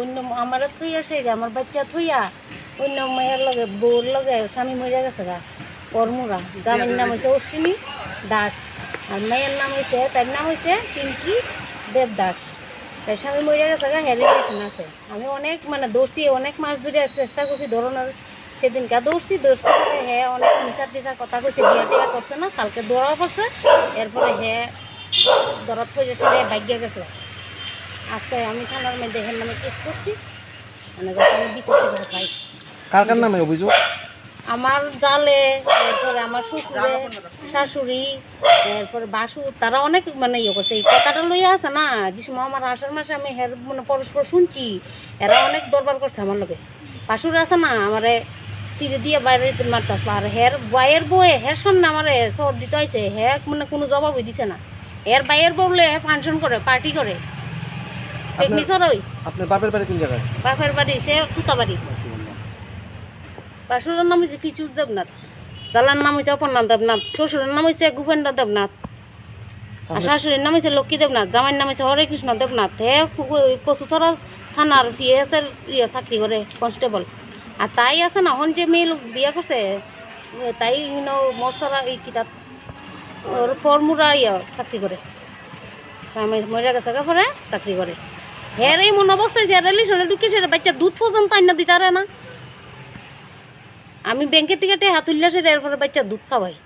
অন্য আমার থইয়া সেই রে, আমার বাচ্চা থইয়া অন্য মেয়ের লগে বউর লগে স্বামী মরে গেছে গা কর্মরা। জামাইয়ের নাম হয়েছে অশ্বিনী দাস আর মেয়ের নাম হয়েছে তার নাম হয়েছে পিঙ্কি দেবদাস। তার স্বামী মরে গেছে গা হ্যাঁ আছে। আমি অনেক মানে দৌড়ছি অনেক মাস ধরে চেষ্টা করছি ধরনের সেদিনকে দৌড়ছি দৌড়ছি হ্যাঁ অনেক মিশা টিসা কথা কইছে বিয়া টিয়া করছে না কালকে দৌড়াও করছে এরপরে হ্যাঁ দরদ ফিরে সেরে ভাগ্যে গেছে আজকে আমি থানার মধ্যে হের নামে কেস করছি। মানে আমি বিচার টিচার পাই। কার কার নামে অভিযোগ? আমার জালে এরপরে আমার শ্বশুরে শাশুড়ি এরপরে বাসুর তারা অনেক মানে ইয়ে করছে। এই কথাটা লইয়া আছে না যে সময় আমার আষাঢ় মাসে আমি হের মানে পরস্পর শুনছি এরা অনেক দরবার করছে আমার লোকে বাসুর আছে না আমারে চিড়ে দিয়ে বাইরে মারতে আসলো। আর হের বাইয়ের বউয়ে হের সামনে আমারে সর দিতে হয়েছে হে মানে কোনো জবাবই দিছে না। এর বাইয়ের বউলে ফাংশন করে পার্টি করে। আপনার বাপের বাড়ি কোন জায়গায়? বাপের বাড়ি সে তুতাবাড়ি বাসুরের নাম হয়েছে পিচুস দেবনাথ জালার নাম হয়েছে অপর্ণা দেবনাথ শ্বশুরের নাম হয়েছে গুপেন্দ্র দেবনাথ আর শাশুড়ির নাম হয়েছে লক্ষ্মী দেবনাথ জামাইয়ের নাম হয়েছে হরে কৃষ্ণ দেবনাথ। হে কচুচরা থানার পিএসের ইয়ে চাকরি করে কনস্টেবল। আর তাই আছে না হন যে মেয়ে লোক বিয়ে করছে তাই মরসরা এই কিতাব ফর্মুরা ইয়ে চাকরি করে। স্বামী মরে গেছে পরে চাকরি করে। হের এই মন অবস্থায় যে রিলেশনে ঢুকে সে বাচ্চা দুধ পর্যন্ত আইনা দিতারে না। আমি ব্যাংকের থেকে হাত তুললে সেটা এরপরে বাচ্চা দুধ খাওয়াই